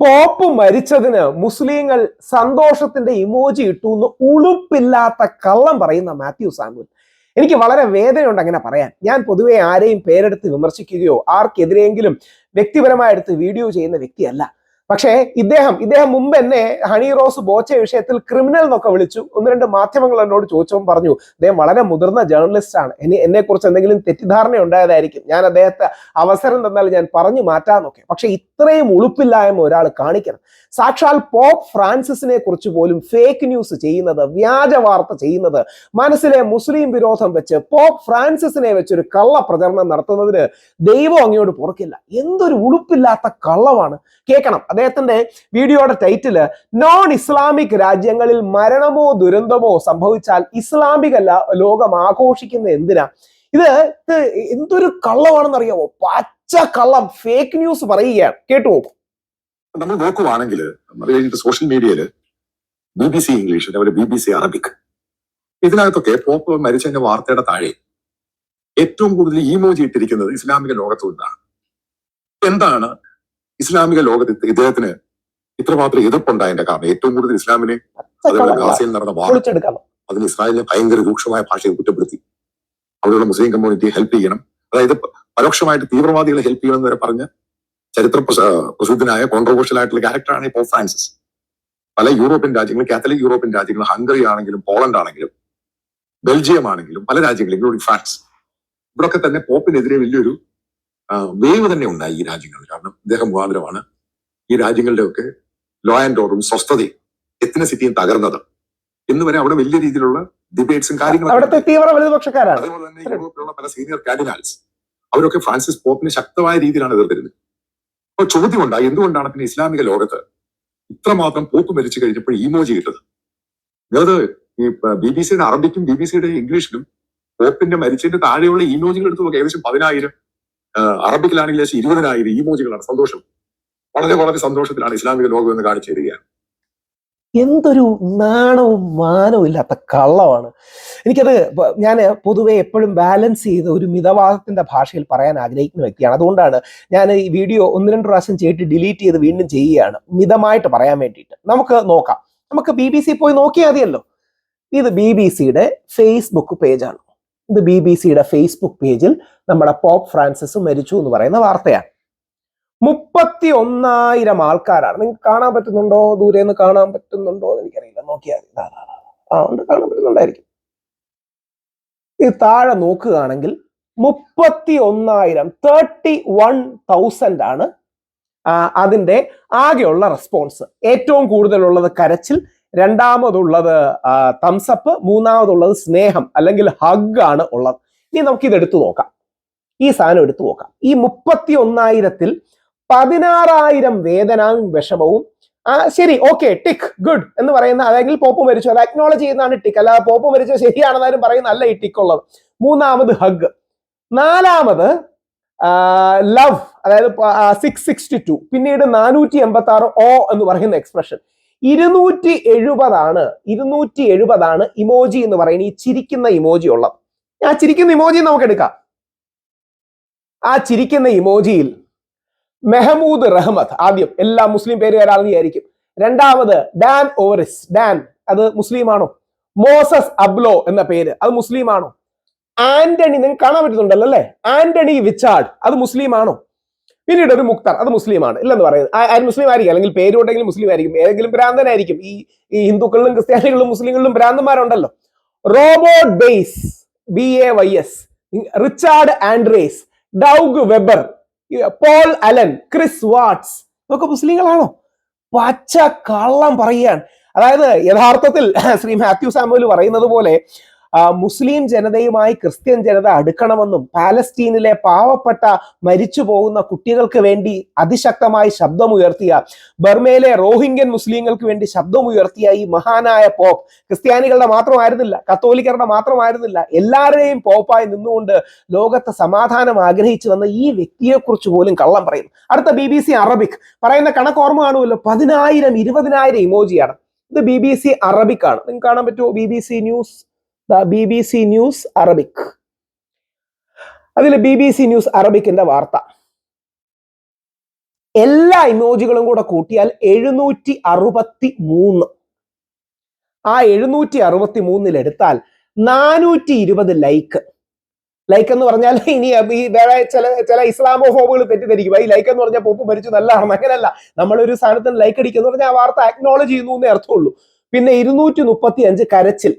Pop മരിച്ചതിന് മുസ്ലിങ്ങൾ സന്തോഷത്തിന്റെ ഇമോജി ഇട്ടു എന്ന് ഉളുപ്പില്ലാത്ത കള്ളം പറയുന്ന മാത്യു സാമുൽ എനിക്ക് വളരെ വേദനയുണ്ട് അങ്ങനെ പറയാൻ. ഞാൻ പൊതുവെ ആരെയും പേരെടുത്ത് വിമർശിക്കുകയോ ആർക്കെതിരെയെങ്കിലും വ്യക്തിപരമായെടുത്ത് വീഡിയോ ചെയ്യുന്ന വ്യക്തിയല്ല. പക്ഷേ ഇദ്ദേഹം ഇദ്ദേഹം മുമ്പ് തന്നെ ഹണി റോസ് ബോച്ച വിഷയത്തിൽ ക്രിമിനൽ എന്നൊക്കെ വിളിച്ചു. ഒന്ന് രണ്ട് മാധ്യമങ്ങൾ എന്നോട് ചോദിച്ചപ്പോൾ പറഞ്ഞു അദ്ദേഹം വളരെ മുതിർന്ന ജേർണലിസ്റ്റ് ആണ്. ഇനി എന്നെ കുറിച്ച് എന്തെങ്കിലും തെറ്റിദ്ധാരണ ഉണ്ടായതായിരിക്കും. ഞാൻ അദ്ദേഹത്തെ അവസരം തന്നാൽ ഞാൻ പറഞ്ഞു മാറ്റാന്നൊക്കെ പക്ഷെ ഇത്രയും ഉളുപ്പില്ലായ്മ ഒരാൾ കാണിക്കണം. സാക്ഷാൽ പോപ്പ് ഫ്രാൻസിസിനെ കുറിച്ച് പോലും ഫേക്ക് ന്യൂസ് ചെയ്യുന്നത് വ്യാജ വാർത്ത ചെയ്യുന്നത് മനസ്സിലെ മുസ്ലിം വിരോധം വെച്ച് പോപ്പ് ഫ്രാൻസിസിനെ വെച്ച് ഒരു കള്ള പ്രചരണം നടത്തുന്നതിന് ദൈവം അങ്ങോട്ട് പൊറുക്കില്ല. എന്തൊരു ഉളുപ്പില്ലാത്ത കള്ളമാണ്. കേൾക്കണം. അദ്ദേഹത്തിന്റെ വീഡിയോയുടെ ടൈറ്റിൽ നോൺ ഇസ്ലാമിക് രാജ്യങ്ങളിൽ മരണമോ ദുരന്തമോ സംഭവിച്ചാൽ ഇസ്ലാമിക ലോകം ആഘോഷിക്കുന്ന എന്തിനാ? ഇത് എന്തൊരു കള്ളമാണെന്ന് അറിയാമോ പച്ച കള്ളം ഫേക്ക് ന്യൂസ് പറയുകയാണ്. കേട്ടു നമ്മൾ നോക്കുവാണെങ്കിൽ സോഷ്യൽ മീഡിയയിൽ ബി ബി സി ഇംഗ്ലീഷ് അതേപോലെ ബി ബി സി അറബിക് ഇതിനകത്തൊക്കെ പോപ്പ് മരിച്ചതിന്റെ വാർത്തയുടെ താഴെ ഏറ്റവും കൂടുതൽ ഈമോജി ഇട്ടിരിക്കുന്നത് ഇസ്ലാമിക ലോകത്തു നിന്നാണ് എന്താണ് ഇസ്ലാമിക ലോകത്ത് ഇദ്ദേഹത്തിന് ഇത്രമാത്രം എതിർപ്പുണ്ടായതിന്റെ കാരണം ഏറ്റവും കൂടുതൽ ഇസ്ലാമിനെ അതുപോലെ ഗാസയിൽ നടന്ന വാർ അതിന് ഇസ്രായേലിനെ ഭയങ്കര രൂക്ഷമായ ഭാഷയിൽ കുറ്റപ്പെടുത്തി. അവിടെയുള്ള മുസ്ലിം കമ്മ്യൂണിറ്റിയെ ഹെൽപ്പ് ചെയ്യണം. അതായത് പരോക്ഷമായിട്ട് തീവ്രവാദികളെ ഹെൽപ്പ് ചെയ്യണം എന്ന് വരെ പറഞ്ഞ് ചരിത്ര പ്രസിദ്ധനായ കോൺട്രവേഴ്ഷ്യൽ ആയിട്ടുള്ള ക്യാരക്ടറാണ് ഇപ്പോൾ ഫ്രാൻസിസ്. പല യൂറോപ്യൻ രാജ്യങ്ങളും കാത്തലിക് യൂറോപ്യൻ രാജ്യങ്ങളും ഹംഗറി ആണെങ്കിലും പോളണ്ട് ആണെങ്കിലും ബെൽജിയം ആണെങ്കിലും പല രാജ്യങ്ങളും ഇൻക്ലൂഡിംഗ് ഫ്രാൻസ്. ഇവിടൊക്കെ തന്നെ പോപ്പിനെതിരെ വലിയൊരു വേവ് തന്നെ ഉണ്ടായി ഈ രാജ്യങ്ങളിൽ. കാരണം ഇദ്ദേഹം മുഖാന്തരമാണ് ഈ രാജ്യങ്ങളുടെയൊക്കെ ലോ ആൻഡ് ഓർഡറും സ്വസ്ഥതയും എത്തിനസിറ്റിയും തകർന്നത്. എന്ന് വരെ അവിടെ വലിയ രീതിയിലുള്ള ഡിബേറ്റ്സും കാര്യങ്ങളും അതേപോലെ തന്നെ യൂറോപ്പിലുള്ള പല സീനിയർ കാർഡിനാൽസ് അവരൊക്കെ ഫ്രാൻസിസ് പോപ്പിനെ ശക്തമായ രീതിയിലാണ് എതിർത്തിരുന്നത്. അപ്പൊ ചോദ്യം ഉണ്ടായി എന്തുകൊണ്ടാണ് പിന്നെ ഇസ്ലാമിക ലോകത്ത് ഇത്രമാത്രം പോപ്പ് മരിച്ചു കഴിഞ്ഞപ്പോൾ ഇമോജി കിട്ടത് അത് ഈ ബി ബി സിയുടെ അറബിക്കും ബി ബി സിയുടെ ഇംഗ്ലീഷിലും പോപ്പിന്റെ മരിച്ചതിന്റെ താഴെയുള്ള ഇമോജികൾ എടുത്ത് നോക്കുക ഏകദേശം പതിനായിരം അറബിക്കിലാണെങ്കിൽ ഏകദേശം ഇരുപതിനായിരം ഇമോജികളാണ് സന്തോഷം. വളരെ വളരെ സന്തോഷത്തിലാണ് ഇസ്ലാമിക ലോകം എന്ന് കാണിച്ചു തരികയാണ് എന്തൊരു നാണവും മാനവും ഇല്ലാത്ത കള്ളമാണ്. എനിക്കത് ഞാൻ പൊതുവെ എപ്പോഴും ബാലൻസ് ചെയ്ത് ഒരു മിതവാദത്തിന്റെ ഭാഷയിൽ പറയാൻ ആഗ്രഹിക്കുന്ന വ്യക്തിയാണ്. അതുകൊണ്ടാണ് ഞാൻ ഈ വീഡിയോ ഒന്ന് രണ്ട് പ്രാവശ്യം ചെയ്തിട്ട് ഡിലീറ്റ് ചെയ്ത് വീണ്ടും ചെയ്യുകയാണ്. മിതമായിട്ട് പറയാൻ വേണ്ടിയിട്ട്. നമുക്ക് നോക്കാം. നമുക്ക് ബി ബി സി പോയി നോക്കിയാൽ മതിയല്ലോ. ഇത് ബി ബി സിയുടെ ഫേസ്ബുക്ക് പേജാണ് ഇത് ബി ബി സിയുടെ ഫേസ്ബുക്ക് പേജിൽ നമ്മുടെ പോപ്പ് ഫ്രാൻസിസ് മരിച്ചു എന്ന് പറയുന്ന വാർത്തയാണ്. മുപ്പത്തി ഒന്നായിരം ആൾക്കാരാണ്. നിങ്ങൾക്ക് കാണാൻ പറ്റുന്നുണ്ടോ? ദൂരെ നിന്ന് കാണാൻ പറ്റുന്നുണ്ടോ എന്ന് എനിക്കറിയില്ല. നോക്കിയാൽ. ആ ഉണ്ട്. കാണാൻ പറ്റുന്നുണ്ടായിരിക്കും. ഈ താഴെ നോക്കുകയാണെങ്കിൽ മുപ്പത്തി ഒന്നായിരം തേർട്ടി വൺ തൗസൻഡ് ആണ് അതിന്റെ ആകെയുള്ള റെസ്പോൺസ് ഏറ്റവും കൂടുതലുള്ളത് കരച്ചിൽ രണ്ടാമതുള്ളത് തംസപ്പ് മൂന്നാമതുള്ളത് സ്നേഹം അല്ലെങ്കിൽ ഹഗ് ആണ് ഉള്ളത്. ഇനി നമുക്ക് ഇത് എടുത്തു നോക്കാം. ഈ സാധനം എടുത്തു നോക്കാം. ഈ മുപ്പത്തി ഒന്നായിരത്തിൽ പതിനാറായിരം വേദനയും വിഷമവും ആ ശരി ഓക്കെ ടിക് ഗുഡ് എന്ന് പറയുന്ന അതെങ്കിൽ പോപ്പ് മരിച്ചു. അത് അക്നോളജ് ചെയ്യുന്നതാണ് ടിക് അല്ല പോപ്പ് മരിച്ചത് ശരിയാണെന്നാലും പറയുന്ന അല്ല ഈ ടിക്ക് ഉള്ളത്. മൂന്നാമത് ഹഗ് നാലാമത് ലവ് അതായത് സിക്സ് സിക്സ്റ്റി ടു പിന്നീട് നാനൂറ്റി എൺപത്തി ആറ് ഓ എന്ന് പറയുന്ന എക്സ്പ്രഷൻ ഇരുന്നൂറ്റി എഴുപതാണ് ഇരുന്നൂറ്റി എഴുപതാണ് ഇമോജി എന്ന് പറയുന്ന ഈ ചിരിക്കുന്ന ഇമോജി ഉള്ളത്. ആ ചിരിക്കുന്ന ഇമോജി നമുക്ക് എടുക്കാം. ആ ചിരിക്കുന്ന ഇമോജിയിൽ മെഹമൂദ് റഹ്മത്ത് ആദ്യം എല്ലാ മുസ്ലിം പേരുകാരാണെന്ന് വിചാരിക്കും രണ്ടാമത് ഡാൻ ഓറിസ് ഡാൻ അത് മുസ്ലിമാണോ? മോസസ് അബ്ലോ എന്ന പേര് അത് മുസ്ലിമാണോ? ആന്റണി നിങ്ങൾ കാണാൻ പറ്റുന്നുണ്ടല്ലോ അല്ലേ? ആന്റണി വിച്ചാർഡ് അത് മുസ്ലിമാണോ? പിന്നീട് ഒരു മുക്താർ. അത് മുസ്ലിമാണ്. ഇല്ലെന്ന് പറയുന്നത്. ആര് മുസ്ലിം ആയിരിക്കും. അല്ലെങ്കിൽ പേരുണ്ടെങ്കിലും മുസ്ലിം ആയിരിക്കും. ഏതെങ്കിലും ഭ്രാന്തനായിരിക്കും. ഈ ഈ ഹിന്ദുക്കളിലും ക്രിസ്ത്യാനികളിലും മുസ്ലിങ്ങളിലും ഭ്രാന്തന്മാരുണ്ടല്ലോ. Robot base B A Y S Richard Andres Doug Weber Paul Allen Chris Watts ഇതൊക്കെ മുസ്ലിങ്ങളാണോ? പച്ച കള്ളം പറയുകയാണ്. അതായത് യഥാർത്ഥത്തിൽ ശ്രീ മാത്യു സാമുവൽ പറയുന്നത് പോലെ മുസ്ലിം ജനതയുമായി ക്രിസ്ത്യൻ ജനത അടുക്കണമെന്നും പാലസ്തീനിലെ പാവപ്പെട്ട മരിച്ചു പോകുന്ന കുട്ടികൾക്ക് വേണ്ടി അതിശക്തമായി ശബ്ദമുയർത്തിയ ബർമയിലെ റോഹിംഗ്യൻ മുസ്ലിങ്ങൾക്ക് വേണ്ടി ശബ്ദമുയർത്തിയ ഈ മഹാനായ പോപ്പ് ക്രിസ്ത്യാനികളുടെ മാത്രമായിരുന്നില്ല കത്തോലിക്കരുടെ മാത്രമായിരുന്നില്ല എല്ലാവരുടെയും പോപ്പായി നിന്നുകൊണ്ട് ലോകത്ത് സമാധാനം ആഗ്രഹിച്ചു വന്ന ഈ വ്യക്തിയെക്കുറിച്ച് പോലും കള്ളം പറയുന്നു അടുത്ത ബി ബി സി അറബിക്. പറയുന്ന കണക്ക് ഓർമ്മ കാണുമല്ലോ? പതിനായിരം ഇരുപതിനായിരം ഇമോജിയാണ്. ഇത് ബി ബി സി അറബിക് ആണ് നിങ്ങൾക്ക് കാണാൻ പറ്റുമോ? B B C news B B C news Arabic അതിൽ ബി ബി സി ന്യൂസ് അറബിക്കിന്റെ വാർത്ത. എല്ലാ ഇമോജികളും കൂടെ കൂട്ടിയാൽ എഴുന്നൂറ്റി അറുപത്തി മൂന്ന് ആ എഴുന്നൂറ്റി അറുപത്തി മൂന്നിൽ എടുത്താൽ നാനൂറ്റി ഇരുപത് ലൈക്ക് ലൈക്ക് എന്ന് പറഞ്ഞാൽ ഇനി ഈ വേറെ ചില ചില ഇസ്ലാമോ ഹോമുകൾ തെറ്റിദ്ധരിക്കും. ഈ ലൈക്ക് എന്ന് പറഞ്ഞാൽ പോപ്പ് മരിച്ചു നല്ലതാണ് അങ്ങനെയല്ല. നമ്മളൊരു സാധനത്തിന് ലൈക്ക് അടിക്കുക എന്ന് പറഞ്ഞാൽ ആ വാർത്ത അക്നോളജ് ചെയ്യുന്നു എന്നേ അർത്ഥമുള്ളൂ. പിന്നെ ഇരുന്നൂറ്റി മുപ്പത്തി അഞ്ച് കരച്ചിൽ.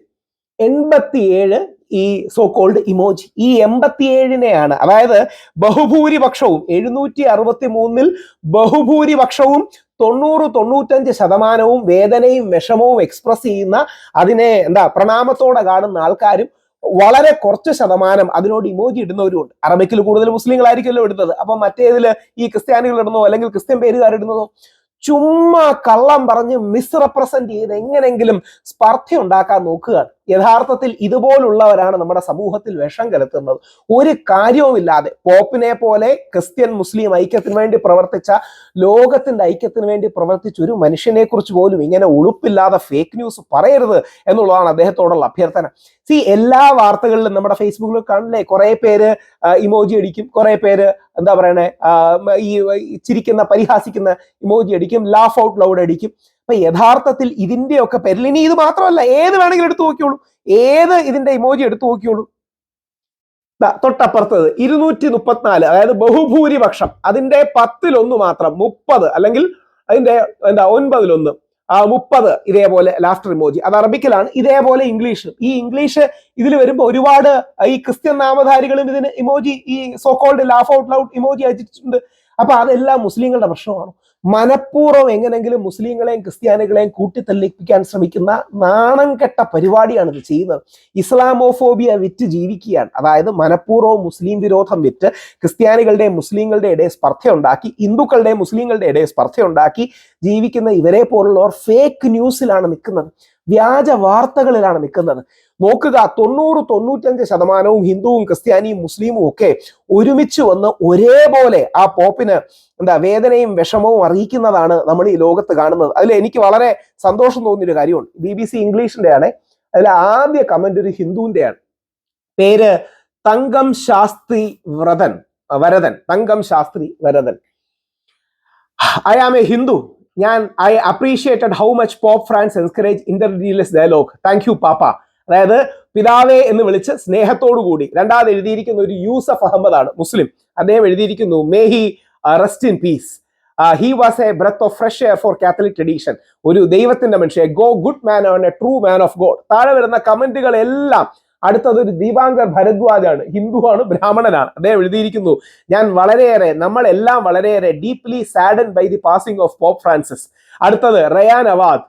എൺപത്തിയേഴ് ഈ സോ കോൾഡ് ഇമോജി ഈ എൺപത്തിയേഴിനെയാണ്. അതായത് ബഹുഭൂരിപക്ഷവും എഴുന്നൂറ്റി അറുപത്തി മൂന്നിൽ ബഹുഭൂരിപക്ഷവും തൊണ്ണൂറ് തൊണ്ണൂറ്റഞ്ച് ശതമാനവും വേദനയും വിഷമവും എക്സ്പ്രസ് ചെയ്യുന്ന അതിനെ എന്താ പ്രണാമത്തോടെ കാണുന്ന ആൾക്കാരും വളരെ കുറച്ച് ശതമാനം അതിനോട് ഇമോജി ഇടുന്നവരുമുണ്ട്. അറബിക്കിൽ കൂടുതൽ മുസ്ലിങ്ങളായിരിക്കുമല്ലോ ഇടുന്നത്. അപ്പൊ മറ്റേതിൽ ഈ ക്രിസ്ത്യാനികൾ ഇടുന്നതോ അല്ലെങ്കിൽ ക്രിസ്ത്യൻ പേരുകാർ ഇടുന്നതോ ചുമ്മാ കള്ളം പറഞ്ഞ് മിസ്റെപ്രസെന്റ് ചെയ്ത് എങ്ങനെങ്കിലും സ്പർദ്ധ ഉണ്ടാക്കാൻ നോക്കുകയാണ്. യഥാർത്ഥത്തിൽ ഇതുപോലുള്ളവരാണ് നമ്മുടെ സമൂഹത്തിൽ വിഷം കലർത്തുന്നത്. ഒരു കാര്യവുമില്ലാതെ പോപ്പിനെ പോലെ ക്രിസ്ത്യൻ മുസ്ലിം ഐക്യത്തിന് വേണ്ടി പ്രവർത്തിച്ച ലോകത്തിന്റെ ഐക്യത്തിന് വേണ്ടി പ്രവർത്തിച്ച ഒരു മനുഷ്യനെ കുറിച്ച് പോലും ഇങ്ങനെ ഉളുപ്പില്ലാതെ ഫേക്ക് ന്യൂസ് പറയരുത് എന്നുള്ളതാണ് അദ്ദേഹത്തോടുള്ള അഭ്യർത്ഥന. സി എല്ലാ വാർത്തകളിലും നമ്മുടെ ഫേസ്ബുക്കിൽ കാണില്ലേ കുറെ പേര് ഇമോജി അടിക്കും. കുറെ പേര് എന്താ പറയണേ? ഈ ചിരിക്കുന്ന പരിഹാസിക്കുന്ന ഇമോജി അടിക്കും. ലാഫ് ഔട്ട് ലൗഡ് അടിക്കും. അപ്പൊ യഥാർത്ഥത്തിൽ ഇതിന്റെയൊക്കെ പേരിൽ ഇനി ഇത് മാത്രമല്ല ഏത് വേണമെങ്കിലും എടുത്തു നോക്കിയോളൂ ഏത് ഇതിന്റെ ഇമോജി എടുത്തു നോക്കിയോളൂ തൊട്ടപ്പുറത്തത് ഇരുന്നൂറ്റി മുപ്പത്തിനാല് അതായത് ബഹുഭൂരിപക്ഷം. അതിന്റെ പത്തിലൊന്ന് മാത്രം മുപ്പത് അല്ലെങ്കിൽ അതിന്റെ എന്താ ഒൻപതിലൊന്ന്. ആ മുപ്പത് ഇതേപോലെ ലാസ്റ്റർ ഇമോജി അത് അറബിക്കലാണ് ഇതേപോലെ ഇംഗ്ലീഷ്. ഈ ഇംഗ്ലീഷ് ഇതിൽ വരുമ്പോൾ ഒരുപാട് ഈ ക്രിസ്ത്യൻ നാമധാരികളും ഇതിന് ഇമോജി ഈ so called laugh out loud emoji അയച്ചിട്ടുണ്ട്. അപ്പൊ അതെല്ലാം മുസ്ലിങ്ങളുടെ പ്രശ്നമാണ്. മനഃപൂർവം എങ്ങനെങ്കിലും മുസ്ലിങ്ങളെയും ക്രിസ്ത്യാനികളെയും കൂട്ടിത്തല്ലിപ്പിക്കാൻ ശ്രമിക്കുന്ന നാണം കെട്ട പരിപാടിയാണ് ഇത് ചെയ്യുന്നത്. ഇസ്ലാമോഫോബിയ വിറ്റ് ജീവിക്കുകയാണ്. അതായത് മനഃപൂർവം മുസ്ലിം വിരോധം വിറ്റ് ക്രിസ്ത്യാനികളുടെയും മുസ്ലിങ്ങളുടെ ഇടയിൽ സ്പർദ്ധയുണ്ടാക്കി ഹിന്ദുക്കളുടെയും മുസ്ലിങ്ങളുടെ ഇടയിൽ സ്പർദ്ധയുണ്ടാക്കി ജീവിക്കുന്ന ഇവരെ പോലുള്ളവർ ഫേക്ക് ന്യൂസിലാണ് നിൽക്കുന്നത്. വ്യാജ വാർത്തകളിലാണ് നിൽക്കുന്നത്. നോക്കുക തൊണ്ണൂറ് തൊണ്ണൂറ്റഞ്ച് ശതമാനവും ഹിന്ദുവും ക്രിസ്ത്യാനിയും മുസ്ലിമും ഒക്കെ ഒരുമിച്ച് വന്ന് ഒരേപോലെ ആ പോപ്പിന് എന്താ വേദനയും വിഷമവും അറിയിക്കുന്നതാണ് നമ്മൾ ഈ ലോകത്ത് കാണുന്നത്. അതിൽ എനിക്ക് വളരെ സന്തോഷം തോന്നിയൊരു കാര്യമുണ്ട്. ബി ബി സി ഇംഗ്ലീഷിന്റെ ആണ് അതിൽ ആദ്യ കമന്റ് ഒരു ഹിന്ദുവിന്റെയാണ്. പേര് Thankam Shastri Vrathan Varathan. Thankam Shastri Varathan. I am a Hindu ഞാൻ I appreciated how much pope Francis encourage inter religious dialogue thank you പാപ്പ അതായത് പിതാവേ എന്ന് വിളിച്ച് സ്നേഹത്തോടു കൂടി. രണ്ടാമത് എഴുതിയിരിക്കുന്ന ഒരു യൂസഫ് അഹമ്മദ് ആണ് മുസ്ലിം. അദ്ദേഹം എഴുതിയിരിക്കുന്നു may he rest in peace he was a breath of fresh air for Catholic tradition ഒരു ദൈവത്തിന്റെ മനുഷ്യ go good man and a true man of God താഴെ വരുന്ന കമന്റുകൾ എല്ലാം അടുത്തത് ഒരു ദീപാങ്കർ ഭരദ്വാജാണ്. ഹിന്ദുവാണ് ബ്രാഹ്മണനാണ്. അദ്ദേഹം എഴുതിയിരിക്കുന്നു ഞാൻ വളരെയേറെ നമ്മളെല്ലാം വളരെയേറെ deeply saddened by the passing of Pope Francis അടുത്തത് റയാൻ അവാദ്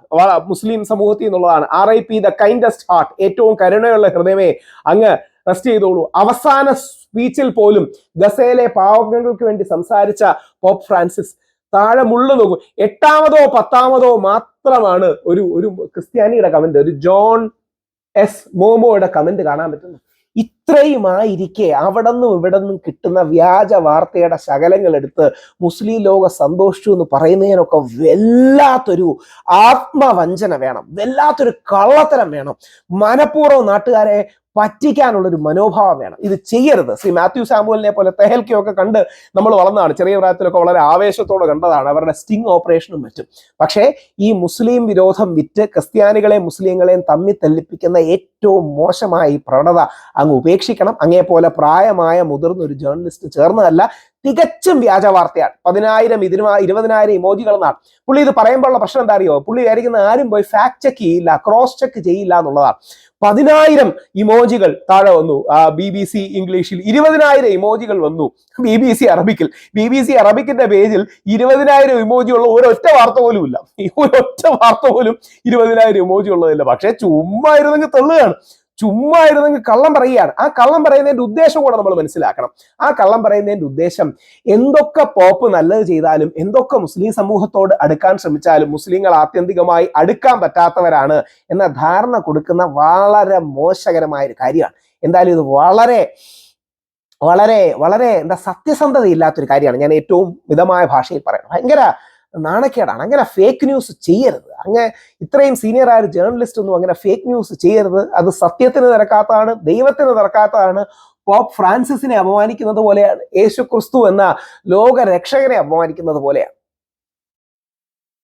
മുസ്ലിം സമൂഹത്തിൽ നിന്നുള്ളതാണ്. R I P the kindest heart ഏറ്റവും കരുണയുള്ള ഹൃദയമേ. അങ്ങ് റെസ്റ്റ് ചെയ്തോളൂ. അവസാന സ്പീച്ചിൽ പോലും ഗസയിലെ പാവങ്ങൾക്ക് വേണ്ടി സംസാരിച്ച പോപ്പ് ഫ്രാൻസിസ് താഴെ മുള്ള നോക്കും. എട്ടാമതോ പത്താമതോ മാത്രമാണ് ഒരു ഒരു ക്രിസ്ത്യാനിയുടെ കമന്റ് ഒരു ജോൺ എസ് മോമോയുടെ കമന്റ് കാണാൻ പറ്റുന്നു. ഇത്രയുമായിരിക്കെ അവിടെ നിന്നും ഇവിടെ നിന്നും കിട്ടുന്ന വ്യാജ വാർത്തയുടെ ശകലങ്ങൾ എടുത്ത് മുസ്ലിം ലോക സന്തോഷിച്ചു എന്ന് പറയുന്നതിനൊക്കെ വല്ലാത്തൊരു ആത്മവഞ്ചന വേണം. വല്ലാത്തൊരു കള്ളത്തരം വേണം. മനഃപൂർവം നാട്ടുകാരെ പറ്റിക്കാനുള്ള ഒരു മനോഭാവം വേണം ഇത് ചെയ്യരുത്. ശ്രീ മാത്യു സാമുവലിനെ പോലെ തെഹൽക്കയൊക്കെ കണ്ട് നമ്മൾ വളർന്നതാണ്. ചെറിയ പ്രായത്തിലൊക്കെ വളരെ ആവേശത്തോടെ കണ്ടതാണ്. അവരുടെ സ്റ്റിംഗ് ഓപ്പറേഷനും മറ്റും. പക്ഷേ ഈ മുസ്ലിം വിരോധം വിറ്റ് ക്രിസ്ത്യാനികളെയും മുസ്ലിങ്ങളെയും തമ്മി തല്ലിപ്പിക്കുന്ന ഏറ്റവും മോശമായ ഈ പ്രവണത അങ്ങ് ഉപേക്ഷിക്കണം. അങ്ങേപോലെ പ്രായമായ മുതിർന്ന ഒരു ജേർണലിസ്റ്റ് ചേർന്നതല്ല. തികച്ചും വ്യാജ വാർത്തയാണ്. പതിനായിരം ഇതിന് ഇരുപതിനായിരം ഇമോജികൾ എന്നാണ് പുള്ളി ഇത് പറയുമ്പോഴുള്ള പ്രശ്നം എന്താ അറിയോ പുള്ളി വിചാരിക്കുന്ന ആരും പോയി ഫാക്ട് ചെക്ക് ചെയ്യില്ല ക്രോസ് ചെക്ക് ചെയ്യില്ല എന്നുള്ളതാണ്. പതിനായിരം ഇമോജികൾ താഴെ വന്നു. ബി ബി സി ഇംഗ്ലീഷിൽ ഇരുപതിനായിരം ഇമോജികൾ വന്നു. ബി ബി സി അറബിക്കിൽ ബി ബി സി അറബിക്കിന്റെ പേജിൽ ഇരുപതിനായിരം ഇമോജി ഉള്ള ഒരൊറ്റ വാർത്ത പോലും ഇല്ല. ഒരൊറ്റ വാർത്ത പോലും ഇരുപതിനായിരം ഇമോജി ഉള്ളതില്ല. പക്ഷെ ചുമ്മാ ഇരുന്നെങ്കിൽ തെള്ളുകയാണ്. ചുമ്മാ ഇരുന്നെങ്കിൽ കള്ളം പറയുകയാണ്. ആ കള്ളം പറയുന്നതിന്റെ ഉദ്ദേശം കൂടെ നമ്മൾ മനസ്സിലാക്കണം. ആ കള്ളം പറയുന്നതിന്റെ ഉദ്ദേശം എന്തൊക്കെ പോപ്പ് നല്ലത് ചെയ്താലും എന്തൊക്കെ മുസ്ലിം സമൂഹത്തോട് അടുക്കാൻ ശ്രമിച്ചാലും മുസ്ലിങ്ങൾ ആത്യന്തികമായി അടുക്കാൻ പറ്റാത്തവരാണ് എന്ന ധാരണ കൊടുക്കുന്ന വളരെ മോശകരമായ ഒരു കാര്യമാണ്. എന്തായാലും ഇത് വളരെ വളരെ വളരെ എന്താ സത്യസന്ധതയില്ലാത്തൊരു കാര്യമാണ്. ഞാൻ ഏറ്റവും മിതമായ ഭാഷയിൽ പറയുന്നത് ഭയങ്കര നാണക്കേടാണ്. അങ്ങനെ ഫേക്ക് ന്യൂസ് ചെയ്യരുത്. അങ്ങനെ ഇത്രയും സീനിയർ ആയ ജേർണലിസ്റ്റ് ഒന്നും അങ്ങനെ ഫേക്ക് ന്യൂസ് ചെയ്യരുത്. അത് സത്യത്തിന് നിരക്കാത്തതാണ് ദൈവത്തിന് നിരക്കാത്തതാണ് പോപ്പ് ഫ്രാൻസിസിനെ അപമാനിക്കുന്നത് പോലെയാണ്. യേശു ക്രിസ്തു എന്ന ലോക രക്ഷകനെ അപമാനിക്കുന്നത് പോലെയാണ്.